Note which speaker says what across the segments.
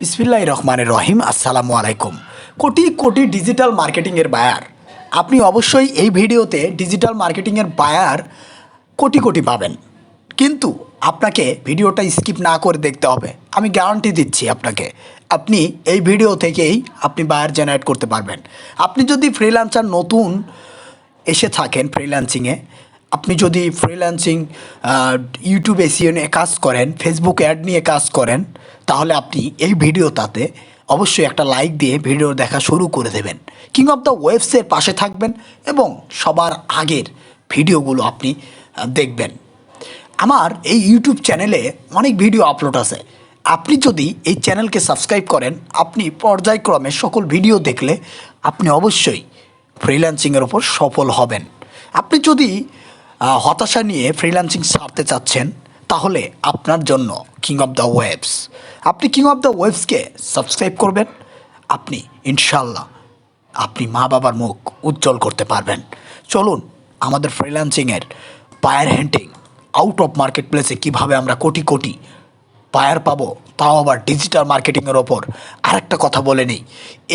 Speaker 1: বিসমিল্লাহ রহমানের রহিম, আসসালামু আলাইকুম। কোটি কোটি ডিজিটাল মার্কেটিংয়ের বায়ার। আপনি অবশ্যই এই ভিডিওতে ডিজিটাল মার্কেটিংয়ের বায়ার কোটি কোটি পাবেন। কিন্তু আপনাকে ভিডিওটা স্কিপ না করে দেখতে হবে। আমি গ্যারান্টি দিচ্ছি আপনাকে। আপনি এই ভিডিও থেকেই আপনি বায়ার জেনারেট করতে পারবেন। আপনি যদি ফ্রিল্যান্সার নতুন এসে থাকেন ফ্রিল্যান্সিংয়ে, আপনি যদি ফ্রিল্যান্সিং ইউটিউব এসিও নিয়ে কাজ করেন, ফেসবুক অ্যাড নিয়ে কাজ করেন তাহলে আপনি এই ভিডিওটাতে অবশ্যই একটা লাইক দিয়ে ভিডিও দেখা শুরু করে দেবেন। কিং অফ দ্য ওয়েবসের পাশে থাকবেন এবং সবার আগের ভিডিওগুলো আপনি দেখবেন। আমার এই ইউটিউব চ্যানেলে অনেক ভিডিও আপলোড আছে। আপনি যদি এই চ্যানেলকে সাবস্ক্রাইব করেন, আপনি পর্যায়ক্রমে সকল ভিডিও দেখলে আপনি অবশ্যই ফ্রিল্যান্সিংয়ের ওপর সফল হবেন। আপনি যদি হতাশা নিয়ে ফ্রিল্যান্সিং ছাড়তে চাচ্ছেন তাহলে আপনার জন্য কিং অফ দ্য ওয়েবস আপনি কিং অফ দ্য ওয়েবসকে সাবস্ক্রাইব করবেন। আপনি ইনশাল্লাহ আপনি মা বাবার মুখ উজ্জ্বল করতে পারবেন। চলুন, আমাদের ফ্রিল্যান্সিংয়ের buyer hunting out of market প্লেসে কীভাবে আমরা কোটি কোটি পায়ার পাবো, তাও আবার ডিজিটাল মার্কেটিংয়ের ওপর আরেকটা কথা বলে নেই।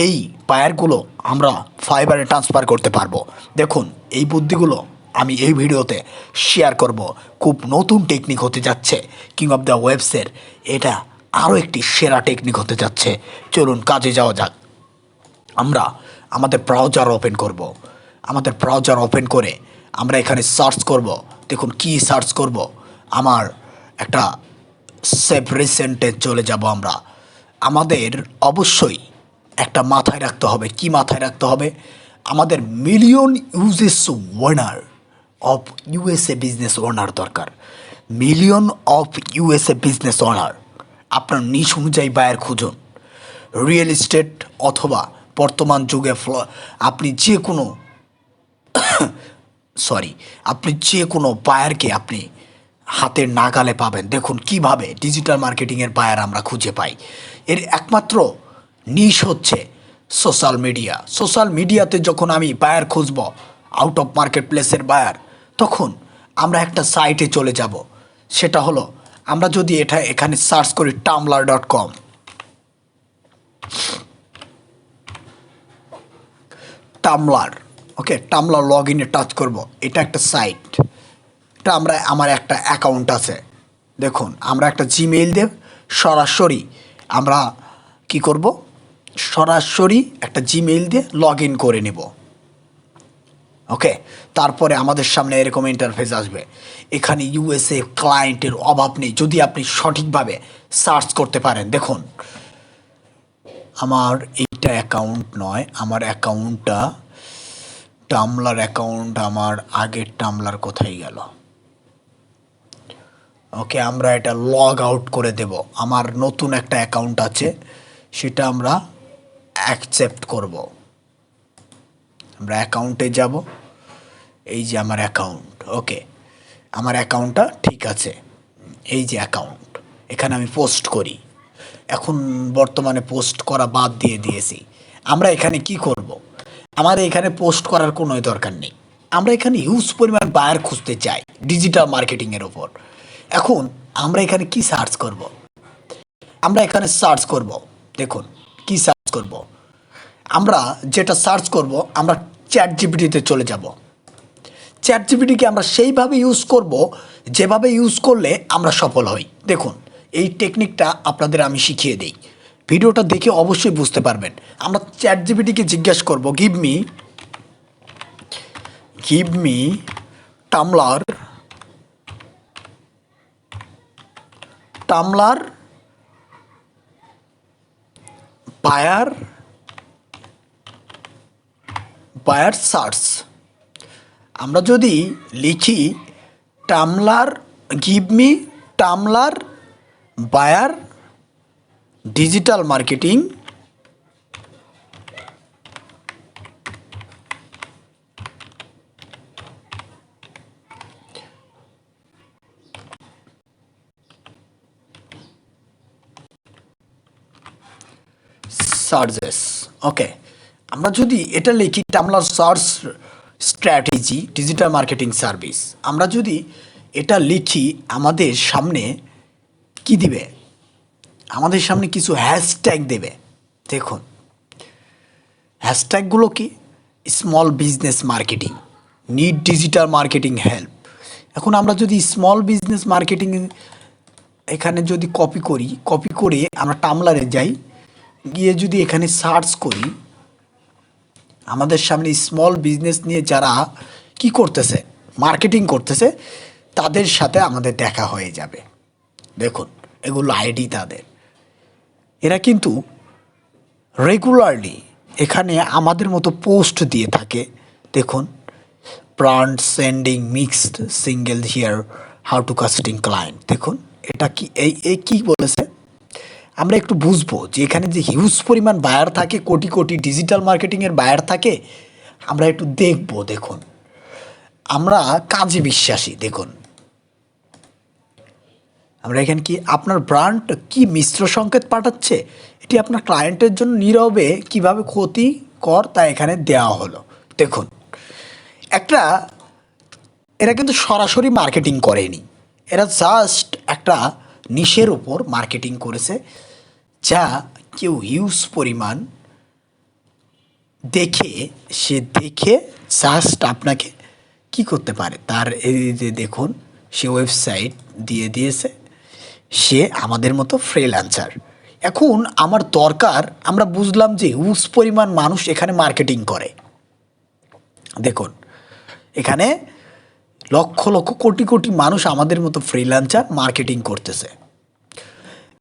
Speaker 1: এই পায়ারগুলো আমরা ফাইবারে ট্রান্সফার করতে পারব। দেখুন, এই বুদ্ধিগুলো আমি এই ভিডিওতে শেয়ার করব খুব নতুন টেকনিক হতে যাচ্ছে কিং অফ দ্য ওয়েবসের এটা আরও একটি সেরা টেকনিক হতে যাচ্ছে। চলুন কাজে যাওয়া যাক। আমরা আমাদের ব্রাউজার ওপেন করব। আমাদের ব্রাউজার ওপেন করে আমরা এখানে সার্চ করব। দেখুন কি সার্চ করব। আমার একটা সেভ রিসেন্টে চলে যাব আমরা। আমাদের অবশ্যই একটা মাথায় রাখতে হবে। কি মাথায় রাখতে হবে? আমাদের million uses owner of USA business owner দরকার। Million of USA business owner আপনার নিশ অনুযায়ী বায়ার খুঁজুন। রিয়েল এস্টেট অথবা বর্তমান যুগে আপনি যে কোনো সরি আপনি যে কোনো বায়ারকে আপনি হাতের নাগালে পাবেন। দেখুন কীভাবে ডিজিটাল মার্কেটিংয়ের বায়ার আমরা খুঁজে পাই। এর একমাত্র নিশ হচ্ছে সোশ্যাল মিডিয়া সোশ্যাল মিডিয়াতে যখন আমি বায়ার খুঁজব আউট অফ মার্কেট প্লেসের বায়ার তখন আমরা একটা সাইটে চলে যাব। সেটা হলো, আমরা যদি এটা এখানে সার্চ করি Tumblr dot com Tumblr okay Tumblr log ইনে টাচ করব। এটা একটা সাইট। এটা আমরা, আমার একটা অ্যাকাউন্ট আছে। দেখুন, আমরা একটা জিমেইল দেব। সরাসরি আমরা কি করব? সরাসরি একটা জিমেইল দিয়ে লগ ইন করে নেব। ওকে তারপরে আমাদের সামনে এরকম ইন্টারফেস আসবে। এখানে ইউএসএ ক্লায়েন্টের অভাব নেই, যদি আপনি সঠিকভাবে সার্চ করতে পারেন। দেখুন, আমার এইটা অ্যাকাউন্ট নয়, আমার অ্যাকাউন্টটা টামলার অ্যাকাউন্ট আমার আগের টামলার কোথায় গেল? ওকে আমরা এটা লগ আউট করে দেব। আমার নতুন একটা অ্যাকাউন্ট আছে, সেটা আমরা অ্যাকসেপ্ট করব। আমরা অ্যাকাউন্টে যাব। এই যে আমার অ্যাকাউন্ট ওকে আমার অ্যাকাউন্টটা ঠিক আছে। এই যে অ্যাকাউন্ট এখানে আমি পোস্ট করি। এখন বর্তমানে পোস্ট করা বাদ দিয়ে দিয়েছি। আমরা এখানে কি করব। আমার এখানে পোস্ট করার কোনো দরকার নেই। আমরা এখানে হিউজ পরিমাণ বায়ার খুঁজতে চাই ডিজিটাল মার্কেটিংয়ের ওপর এখন আমরা এখানে কি সার্চ করব। আমরা এখানে সার্চ করব। দেখুন, কি সার্চ করব। আমরা যেটা সার্চ করব, আমরা চ্যাট জিপিটিতে চলে যাব। চ্যাট জিপিটিকে আমরা সেইভাবে ইউজ করব, যেভাবে ইউজ করলে আমরা সফল হই। দেখুন, এই টেকনিকটা আপনাদের আমি শিখিয়ে দিই। ভিডিওটা দেখে অবশ্যই বুঝতে পারবেন। আমরা চ্যাট জিপিটিকে জিজ্ঞেস করব give me give me Tumblr Tumblr buyer buyer search আমরা যদি লিখি, Tumblr give me Tumblr buyer digital marketing searches okay আমরা যদি এটা লিখি, Tumblr search strategy, digital marketing service. আমরা যদি এটা লিখি, আমাদের সামনে কি দিবে? আমাদের সামনে কিছু হ্যাশট্যাগ দেবে। দেখুন হ্যাশট্যাগুলো কি? Small business marketing need digital marketing help এখন আমরা যদি স্মল বিজনেস মার্কেটিং এখানে যদি কপি করি কপি করে আমরা টামলারে যাই, গিয়ে যদি এখানে সার্চ করি আমাদের সামনে স্মল বিজনেস নিয়ে যারা কি করতেছে মার্কেটিং করতেছে, তাদের সাথে আমাদের দেখা হয়ে যাবে। দেখুন, এগুলো আইডি তাদের। এরা কিন্তু রেগুলারলি এখানে আমাদের মতো পোস্ট দিয়ে থাকে। দেখুন brand sending mixed single here how to casting client দেখুন, এটা কি, এই এই কী বলেছে? আমরা একটু বুঝব যে এখানে যে হিউজ পরিমাণ বায়ার থাকে, কোটি কোটি ডিজিটাল মার্কেটিংয়ের বায়ার থাকে, আমরা একটু দেখব, দেখুন। আমরা কাজে বিশ্বাসী, দেখুন। আমরা এখানে কি, আপনার ব্র্যান্ড কি মিশ্র সংকেত পাঠাচ্ছে? এটি আপনার ক্লায়েন্টের জন্য নীরবে কীভাবে ক্ষতিকর তা এখানে দেওয়া হলো। দেখুন, একটা, এরা কিন্তু সরাসরি মার্কেটিং করেনি। এরা জাস্ট একটা নিশের ওপর মার্কেটিং করেছে, যা কেউ হিউজ পরিমাণ দেখে, সে দেখে জাস্ট আপনাকে কি করতে পারে? তার যে দেখুন, সে ওয়েবসাইট দিয়ে দিয়েছে, সে আমাদের মতো ফ্রিল্যান্সার এখন আমার দরকার, আমরা বুঝলাম যে হিউজ পরিমাণ মানুষ এখানে মার্কেটিং করে। দেখুন, এখানে লক্ষ লক্ষ কোটি কোটি মানুষ আমাদের মতো ফ্রিল্যান্সার মার্কেটিং করতেছে।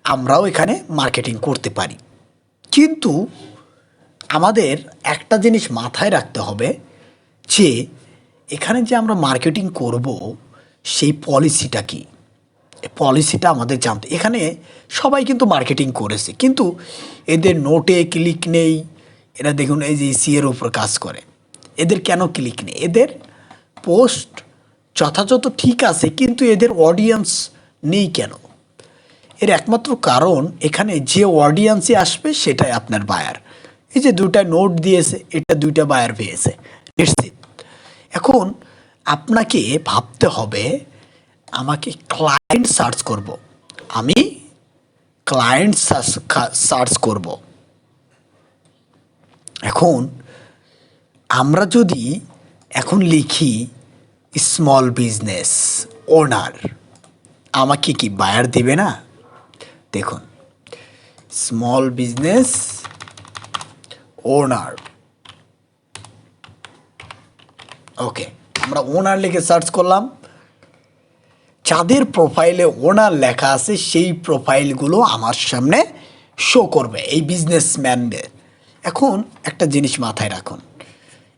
Speaker 1: আমরাও এখানে মার্কেটিং করতে পারি। কিন্তু আমাদের একটা জিনিস মাথায় রাখতে হবে যে, এখানে যে আমরা মার্কেটিং করব, সেই পলিসিটা কি? পলিসিটা আমাদের জানতে, এখানে সবাই কিন্তু মার্কেটিং করেছে, কিন্তু এদের নোটে ক্লিক নেই। এরা দেখুন এই যে সিএর উপর কাজ করে। এদের কেন ক্লিক নেই? এদের পোস্ট যথাযথ ঠিক আছে, কিন্তু এদের অডিয়েন্স নেই কেন? এর একমাত্র কারণ এখানে যে অডিয়েন্সই আসবে সেটাই আপনার বায়ার এই যে দুইটা নোট দিয়েছে, এটা দুইটা বায়ার পেয়েছে, নিশ্চিত। এখন আপনাকে ভাবতে হবে, আমাকে ক্লায়েন্ট সার্চ করব। আমি ক্লায়েন্ট সার্চ করব। এখন আমরা যদি এখন লিখি স্মল বিজনেস ওনার আমাকে কি বায়ার দেবে না? দেখুন স্মল বিজনেস ওনার ওকে আমরা ওনার লিখে সার্চ করলাম। যাদের প্রোফাইলে ওনার লেখা আছে, সেই প্রোফাইলগুলো আমার সামনে শো করবে, এই বিজনেসম্যানদের এখন একটা জিনিস মাথায় রাখুন,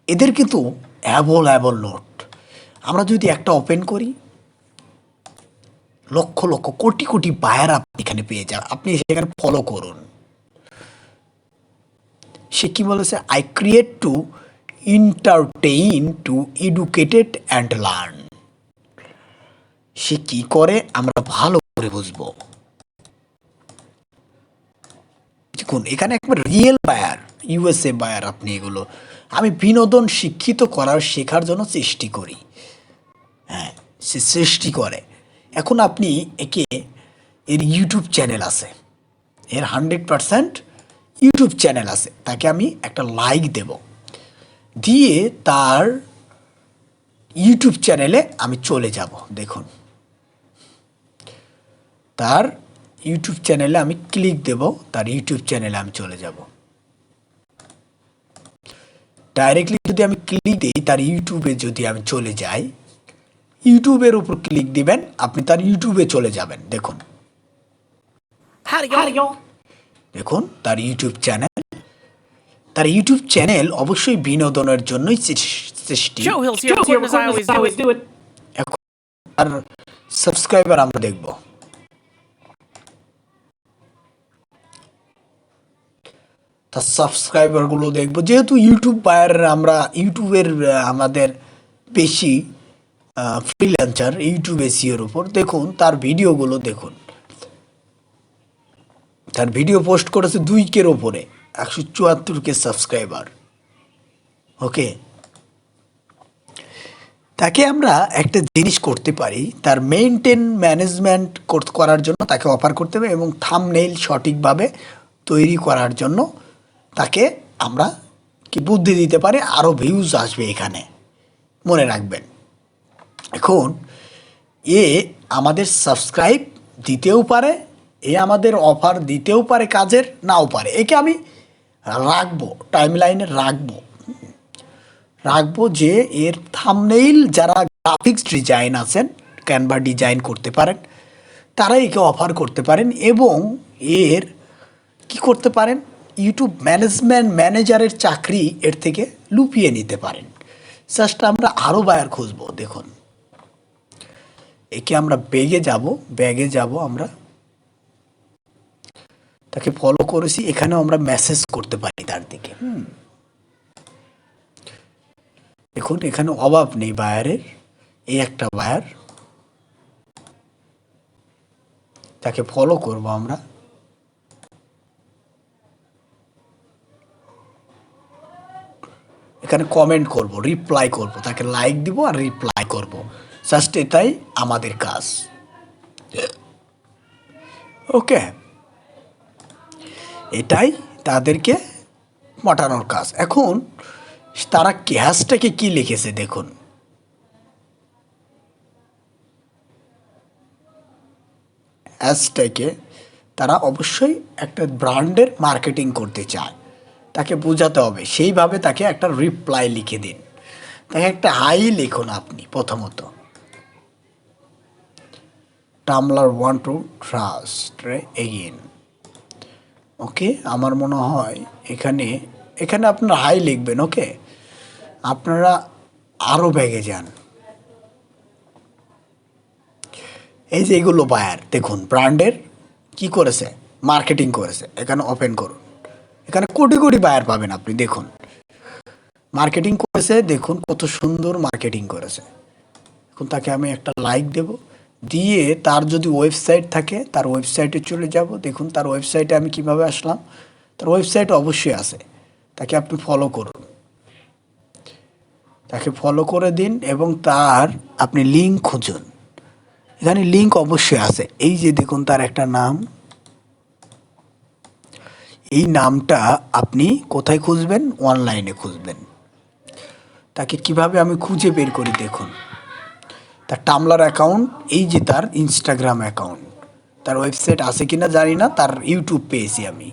Speaker 1: এদের কিন্তু অ্যাবল অ্যাবল নোট আমরা যদি একটা ওপেন করি, লক্ষ লক্ষ, কোটি কোটি বায়ার আপনি এখানে পেয়ে যান। আপনি সেখানে ফলো করুন। সে কি বলেছে? I create to entertain to educated and learn সে কি করে? আমরা ভালো করে বুঝব। দেখুন, এখানে একবার রিয়েল বায়ার ইউএসএ বায়ার আপনি এগুলো। আমি বিনোদন শিক্ষিত করার শেখার জন্য সৃষ্টি করি। হ্যাঁ সে সৃষ্টি করে। এখন আপনি একে, এর ইউটিউব চ্যানেল আছে। এর হান্ড্রেড পারসেন্ট ইউটিউব চ্যানেল আছে। তাকে আমি একটা লাইক দেব। দিয়ে তার ইউটিউব চ্যানেলে আমি চলে যাব, দেখুন। তার ইউটিউব চ্যানেলে আমি ক্লিক দেব, তার ইউটিউব চ্যানেলে আমি চলে যাব। ডাইরেক্টলি যদি আমি ক্লিক দিই, তার ইউটিউবে যদি আমি চলে যাই ইউটিউবের উপর ক্লিক দিবেন আপনি তার ইউটিউবে চলে যাবেন। দেখুন। দেখুন তার ইউটিউব চ্যানেল তার ইউটিউব চ্যানেল অবশ্যই বিনোদনের জন্যই সৃষ্টি. এখন আর সাবস্ক্রাইবার আমরা দেখব। তার সাবস্ক্রাইবারগুলো দেখব। যেহেতু ইউটিউব বায়ার আমরা ইউটিউবের আমাদের বেশি ফ্রিল্যান্সার ইউটিউব এসিওর উপর, দেখুন, তার ভিডিওগুলো দেখুন। তার ভিডিও পোস্ট করেছে দুই কের ওপরে একশো চুয়াত্তর কে সাবস্ক্রাইবার ওকে? তাকে আমরা একটা জিনিস করতে পারি, তার মেনটেন ম্যানেজমেন্ট করার জন্য তাকে অফার করতে হবে এবং থামনেইল সঠিকভাবে তৈরি করার জন্য তাকে আমরা কি বুদ্ধি দিতে পারি আরও ভিউজ আসবে এখানে। মনে রাখবেন। এখন, এ আমাদের সাবস্ক্রাইব দিতেও পারে, এ আমাদের অফার দিতেও পারে, কাজের নাও পারে। একে আমি রাখব টাইম লাইনে রাখব। রাখব যে এর থামনেইল যারা গ্রাফিক্স ডিজাইন আছেন ক্যানভা ডিজাইন করতে পারেন, তারা একে অফার করতে পারেন এবং এর কি করতে পারেন? ইউটিউব ম্যানেজমেন্ট ম্যানেজারের চাকরি এর থেকে লুপিয়ে নিতে পারেন। জাস্ট আমরা আরও বায়ার খুঁজবো, দেখুন। একে আমরা ব্যাগে যাব ব্যাগে যাব আমরা। তাকে ফলো করেছি, এখানেও আমরা মেসেজ করতে পারি তার দিকে, হুম। দেখুন, এখানে অভাব নেই বায়ারের এই একটা বায়ার তাকে ফলো করব আমরা। এখানে কমেন্ট করব রিপ্লাই করব, তাকে লাইক দিব আর রিপ্লাই করব। জাস্ট এটাই আমাদের কাজ। ওকে এটাই তাদেরকে মটানোর কাজ। এখন, তারা ক্যাশটাকে কি লিখেছে দেখুন। হ্যাশট্যাগে তারা অবশ্যই একটা ব্র্যান্ডের মার্কেটিং করতে চায়। তাকে বোঝাতে হবে। সেইভাবে তাকে একটা রিপ্লাই লিখে দিন। তাকে একটা হাই লিখুন আপনি প্রথমত। Tumblr one two trust again okay আমার মনে হয় এখানে এখানে আপনারা হাই লিখবেন ওকে আপনারা আরও ব্যাগে যান। এই যে এগুলো বায়ার দেখুন ব্র্যান্ডের কি করেছে? মার্কেটিং করেছে। এখানে ওপেন করুন। এখানে কোটি কোটি বায়ার পাবেন আপনি, দেখুন। মার্কেটিং করেছে, দেখুন কত সুন্দর মার্কেটিং করেছে। এখন তাকে আমি একটা লাইক দেব। দিয়ে তার যদি ওয়েবসাইট থাকে, তার ওয়েবসাইটে চলে যাব। দেখুন, তার ওয়েবসাইটে আমি কীভাবে আসলাম? তার ওয়েবসাইট অবশ্যই আছে। তাকে আপনি ফলো করুন। তাকে ফলো করে দিন এবং তার আপনি লিঙ্ক খুঁজুন। এখানে লিঙ্ক অবশ্যই আছে। এই যে দেখুন, তার একটা নাম। এই নামটা আপনি কোথায় খুঁজবেন? অনলাইনে খুঁজবেন। তাকে কীভাবে আমি খুঁজে বের করি দেখুন। তার টামলার অ্যাকাউন্ট এই যে তার ইনস্টাগ্রাম অ্যাকাউন্ট তার ওয়েবসাইট আছে কিনা জানি না, তার ইউটিউব পেয়েছি আমি।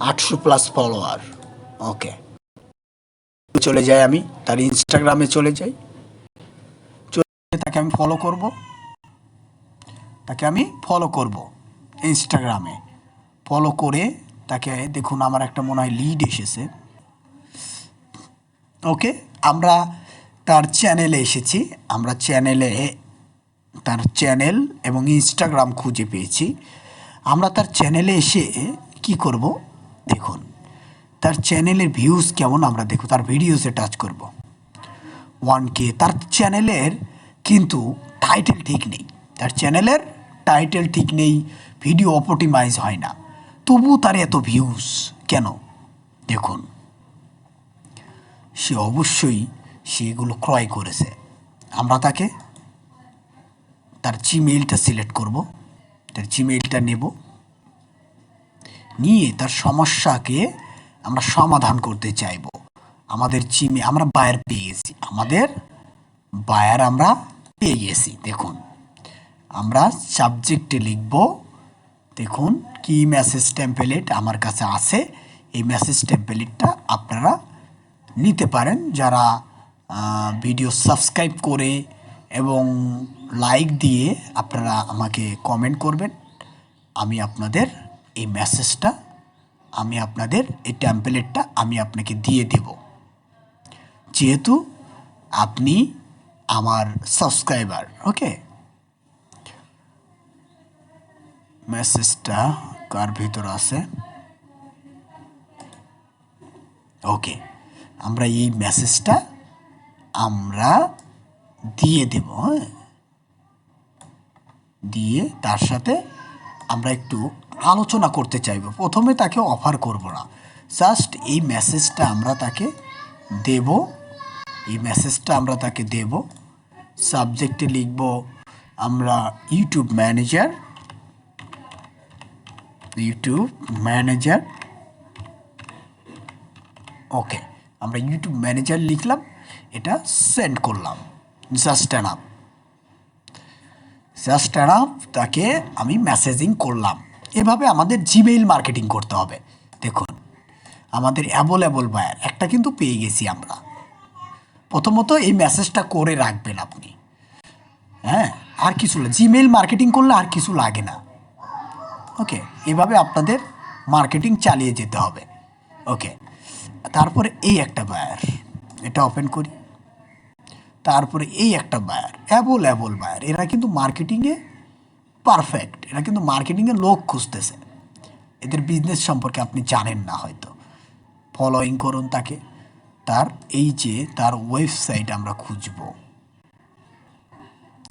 Speaker 1: আটশো প্লাস ফলোয়ার ওকে চলে যাই আমি, তার ইনস্টাগ্রামে চলে যাই। চলে তাকে আমি ফলো করব। তাকে আমি ফলো করব ইনস্টাগ্রামে ফলো করে তাকে, দেখুন, আমার একটা মনে হয় লিড এসেছে। ওকে আমরা তার চ্যানেলে এসেছি। আমরা চ্যানেলে তার চ্যানেল এবং ইনস্টাগ্রাম খুঁজে পেয়েছি। আমরা তার চ্যানেলে এসে কি করব? দেখুন, তার চ্যানেলের ভিউজ কেমন আমরা দেখব? তার ভিডিওসে টাচ করব। ওয়ান কে তার চ্যানেলের কিন্তু টাইটেল ঠিক নেই। তার চ্যানেলের টাইটেল ঠিক নেই ভিডিও অপটিমাইজ হয় না। তবু তার এত ভিউজ কেন? দেখুন, সে অবশ্যই সেগুলো ক্রয় করেছে। আমরা তাকে তার জিমেইলটা সিলেক্ট করব। তার জিমেইলটা নেব। নিয়ে তার সমস্যাকে আমরা সমাধান করতে চাইব। আমাদের জিমে আমরা বায়ার পেয়ে গেছি আমাদের বায়ার আমরা পেয়ে গেছি দেখুন, আমরা সাবজেক্টে লিখব। দেখুন, কি মেসেজ টেম্পলেট আমার কাছে আছে। এই মেসেজ টেম্পলেটটা আপনারা নিতে পারেন। যারা ভিডিও সাবস্ক্রাইব করে এবং লাইক দিয়ে আপনারা আমাকে কমেন্ট করবেন। আমি আপনাদের এই মেসেজটা আমি আপনাদের এই টেম্পলেটটা আমি আপনাকে দিয়ে দেব। যেহেতু আপনি আমার সাবস্ক্রাইবার ওকে মেসেজটা কার ভিতর আছে? ওকে আমরা এই মেসেজটা আমরা দিয়ে দেব হ্যাঁ? দিয়ে তার সাথে আমরা একটু আলোচনা করতে চাইব। প্রথমে তাকে অফার করব না। জাস্ট এই মেসেজটা আমরা তাকে দেব। এই মেসেজটা আমরা তাকে দেব। সাবজেক্টে লিখব আমরা YouTube manager YouTube manager okay আমরা ইউটিউব ম্যানেজার লিখলাম। এটা সেন্ড করলাম। Just an up just an up তাকে আমি মেসেজিং করলাম। এভাবে আমাদের জিমেইল মার্কেটিং করতে হবে। দেখুন, আমাদের অ্যাভেলেবল বায়ার একটা কিন্তু পেয়ে গেছি আমরা। প্রথমত এই মেসেজটা করে রাখবেন আপনি। হ্যাঁ আর কিছু জিমেইল মার্কেটিং করলে আর কিছু লাগে না। ওকে, এভাবে আপনাদের মার্কেটিং চালিয়ে যেতে হবে। ওকে, তারপরে এই একটা বায়ার এটা ওপেন করি। তারপরে এই একটা বায়ার অ্যাবল অ্যাবল বায়ার এরা কিন্তু মার্কেটিংয়ে পারফেক্ট এরা কিন্তু মার্কেটিংয়ে লোক খুঁজতেছে। এদের বিজনেস সম্পর্কে আপনি জানেন না হয়তো। ফলোয়িং করুন তাকে। তার এই যে, তার ওয়েবসাইট আমরা খুঁজব।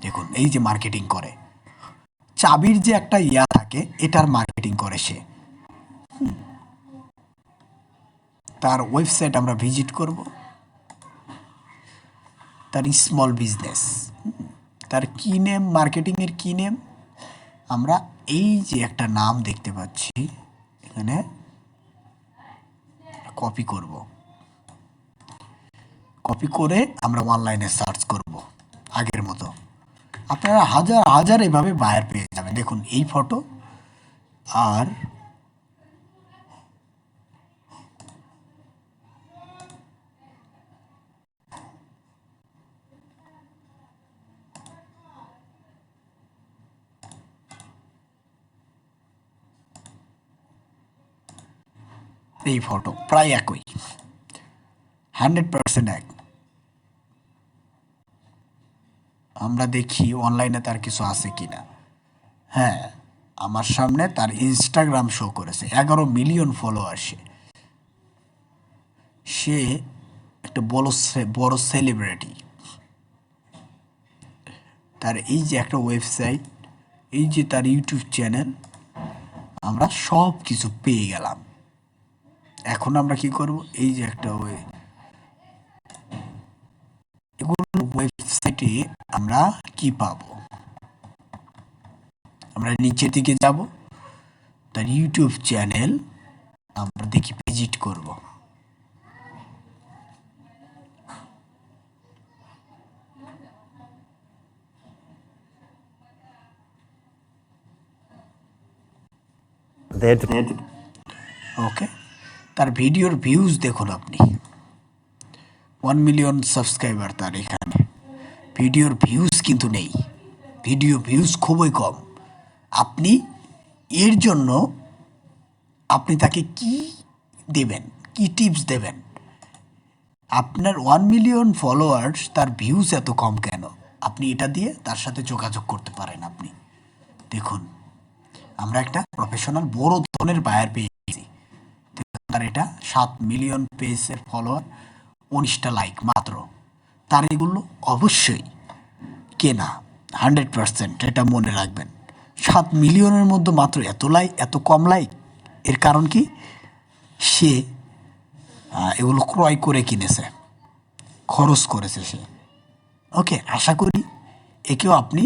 Speaker 1: দেখুন, এই যে মার্কেটিং করে। চাবির যে একটা ইয়া থাকে, এটার মার্কেটিং করে সে। তার ওয়েবসাইট আমরা ভিজিট করব। তার স্মল বিজনেস তার কি নেম মার্কেটিংয়ের কী নেম আমরা এই যে একটা নাম দেখতে পাচ্ছি, এখানে কপি করব। কপি করে আমরা অনলাইনে সার্চ করব, আগের মতো। আপনারা হাজার হাজার এভাবে বায়ার পেয়ে যাবেন। দেখুন, এই ফটো আর এই ফটো প্রায় একই। হান্ড্রেড পার্সেন্ট এক। আমরা দেখি অনলাইনে তার কিছু আছে কি না হ্যাঁ আমার সামনে তার ইনস্টাগ্রাম শো করেছে। এগারো মিলিয়ন ফলোয়ার সে। সে একটা বড় বড় সেলিব্রিটি তার এই যে একটা ওয়েবসাইট এই যে তার ইউটিউব চ্যানেল আমরা সব কিছু পেয়ে গেলাম। এখন আমরা কি করব? এই যে একটা ওয়ে। এগুলো ওয়েবসাইটে আমরা কি পাবো? আমরা নিচের দিকে যাব। তার ইউটিউব চ্যানেল আমরা দেখি ভিজিট করব। ওকে তার ভিডিওর ভিউজ দেখুন আপনি। ওয়ান মিলিয়ন সাবস্ক্রাইবার তার এখানে। ভিডিওর ভিউজ কিন্তু নেই। ভিডিও ভিউজ খুবই কম। আপনি এর জন্য আপনি তাকে কি দেবেন? কি টিপস দেবেন? আপনার ওয়ান মিলিয়ন ফলোয়ার্স তার ভিউজ এত কম কেন? আপনি এটা দিয়ে তার সাথে যোগাযোগ করতে পারেন আপনি। দেখুন, আমরা একটা প্রফেশনাল বড় ধরনের বায়ার পেয়ে তার এটা সাত মিলিয়ন পেজের ফলোয়ার উনিশটা লাইক মাত্র। তার এগুলো অবশ্যই কেনা হান্ড্রেড পার্সেন্ট এটা মনে রাখবেন। সাত মিলিয়নের মধ্যে মাত্র এত লাইক এত কম লাইক এর কারণ কি? সে এগুলো ক্রয় করে কিনেছে, খরচ করেছে সে। ওকে, আশা করি একেও আপনি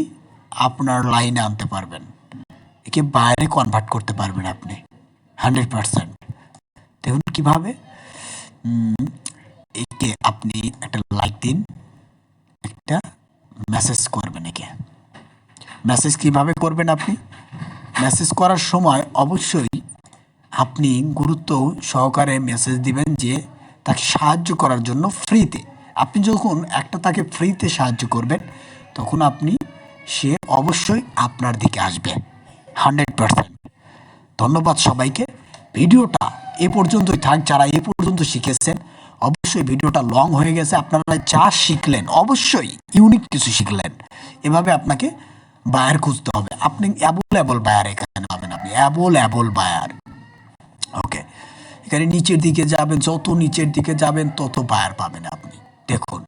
Speaker 1: আপনার লাইনে আনতে পারবেন। একে বাইরে কনভার্ট করতে পারবেন আপনি হান্ড্রেড পারসেন্ট দেখুন কীভাবে? একে আপনি একটা লাইক দিন, একটা মেসেজ করবেন একে। মেসেজ কীভাবে করবেন আপনি? মেসেজ করার সময় অবশ্যই আপনি গুরুত্ব সহকারে মেসেজ দিবেন যে তাকে সাহায্য করার জন্য ফ্রিতে আপনি যখন একটা তাকে ফ্রিতে সাহায্য করবেন, তখন আপনি, সে অবশ্যই আপনার দিকে আসবে। হান্ড্রেড পারসেন্ট ধন্যবাদ সবাইকে। ভিডিওটা এ পর্যন্তই থাক, যারা এ পর্যন্ত শিখেছেন, অবশ্যই ভিডিওটা লং হয়ে গেছে। আপনারা যা শিখলেন, অবশ্যই ইউনিক কিছু শিখলেন। এভাবে আপনাকে বায়ার খুঁজতে হবে। আপনি অ্যাবল বায়ার এখানে পাবেন আপনি। অ্যাবল বায়ার ওকে এখানে নিচের দিকে যাবেন, যত নিচের দিকে যাবেন, তত বায়ার পাবেন আপনি। দেখুন,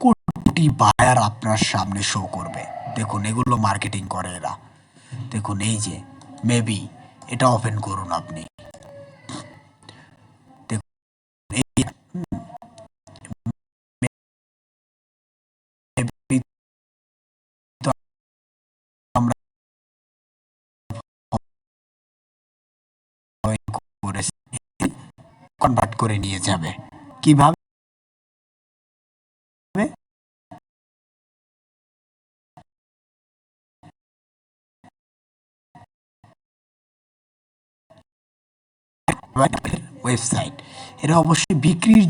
Speaker 1: কোটি বায়ার আপনার সামনে শো করবে। দেখুন, এগুলো মার্কেটিং করে এরা। দেখুন, এই যে মেবি এটা ওপেন করুন আপনি। কনভার্ট করে নিয়ে যাবে। কীভাবে ওয়েবসাইট এরা অবশ্যই বিক্রির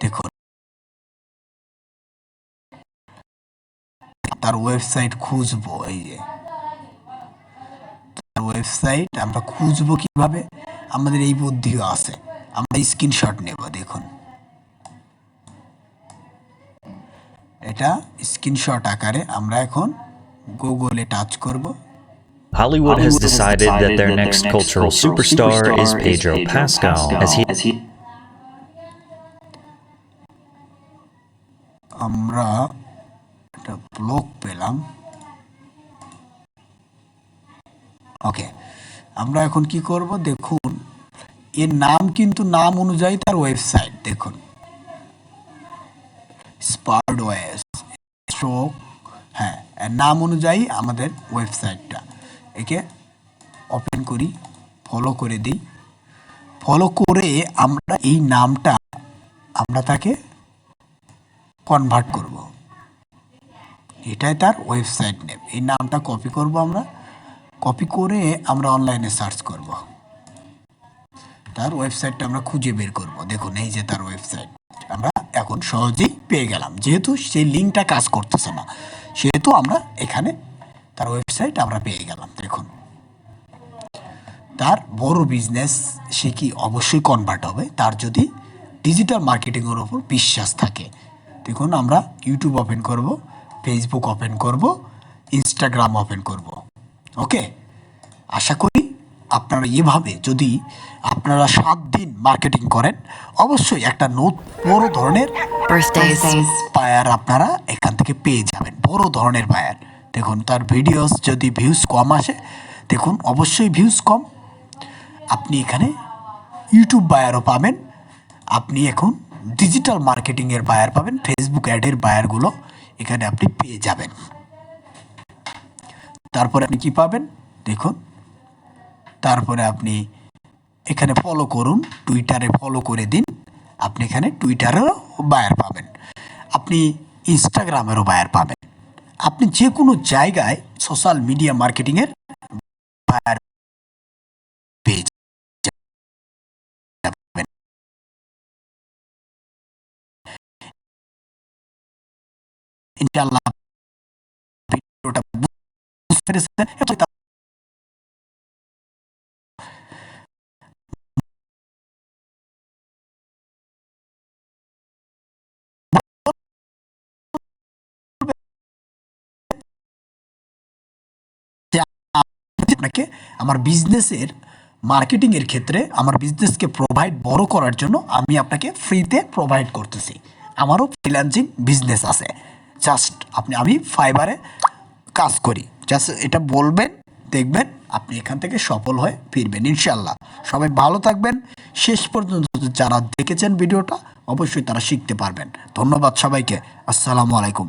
Speaker 1: দেখুন। তার ওয়েবসাইট খুঁজবো, এই যে। তার ওয়েবসাইট আমরা খুঁজবো কীভাবে? আমাদের এই বুদ্ধিও আছে। আমরা স্ক্রিনশট নেব, দেখুন। এটা স্ক্রিনশট আকারে আমরা এখন গুগলে টাচ করব।
Speaker 2: Hollywood has decided that their next cultural superstar is Pedro Pascal, as he
Speaker 1: আমরা একটা ব্লগ পেলাম। ওকে আমরা এখন কি করব? দেখুন এর নাম কিন্তু নাম অনুযায়ী তার ওয়েবসাইট দেখুন। স্পারডওয়েস স্ট্রোক হ্যাঁ এর নাম অনুযায়ী আমাদের ওয়েবসাইটটা একে ওপেন করি ফলো করে দিই। ফলো করে আমরা এই নামটা, আমরা তাকে কনভার্ট করব। এটাই তার ওয়েবসাইট নেম এই নামটা কপি করব আমরা। কপি করে আমরা অনলাইনে সার্চ করব। তার ওয়েবসাইটটা আমরা খুঁজে বের করব। দেখুন, এই যে তার ওয়েবসাইট এখন সহজেই পেয়ে গেলাম। যেহেতু সেই লিঙ্কটা কাজ করতেছে না, সেহেতু আমরা এখানে তার ওয়েবসাইট আমরা পেয়ে গেলাম, দেখুন। তার বড় বিজনেস সে কি অবশ্যই কনভার্ট হবে, তার যদি ডিজিটাল মার্কেটিংয়ের ওপর বিশ্বাস থাকে। দেখুন, আমরা ইউটিউব ওপেন করব ফেসবুক ওপেন করব ইনস্টাগ্রাম ওপেন করব ওকে আশা করি আপনারা এভাবে যদি আপনারা সাত দিন মার্কেটিং করেন অবশ্যই একটা নোট বড় ধরনের. বায়ার আপনারা এখান থেকে পেয়ে যাবেন বড় ধরনের বায়ার দেখুন তার ভিডিওস যদি ভিউজ কম আসে দেখুন অবশ্যই ভিউজ কম। আপনি এখানে ইউটিউব বায়ারও পাবেন। আপনি এখন ডিজিটাল মার্কেটিংয়ের বায়ার পাবেন ফেসবুক অ্যাডের বায়ারগুলো এখানে আপনি পেয়ে যাবেন। তারপরে আপনি কি পাবেন? দেখুন তারপরে আপনি এখানে ফলো করুন টুইটারে ফলো করে দিন। আপনি এখানে টুইটারেরও বায়ার পাবেন। আপনি ইনস্টাগ্রামেরও বায়ার পাবেন। আপনি যে কোনো জায়গায় সোশ্যাল মিডিয়া মার্কেটিংয়ের বায়ার ইনশাআল্লাহ, ভিডিওটা বুঝতে পেরেছেন। আপনাকে আমার বিজনেসের মার্কেটিংয়ের ক্ষেত্রে আমার বিজনেসকে প্রোভাইড বড় করার জন্য আমি আপনাকে ফ্রিতে প্রোভাইড করতেছি। আমারও ফ্রিল্যান্সিং বিজনেস আছে। জাস্ট আপনি, আমি ফাইবারে কাজ করি। জাস্ট এটা বলবেন, দেখবেন, আপনি এখান থেকে সফল হয়ে ফিরবেন ইনশাল্লাহ সবাই ভালো থাকবেন। শেষ পর্যন্ত যারা দেখেছেন ভিডিওটা, অবশ্যই তারা শিখতে পারবেন। ধন্যবাদ সবাইকে। আসসালামু আলাইকুম।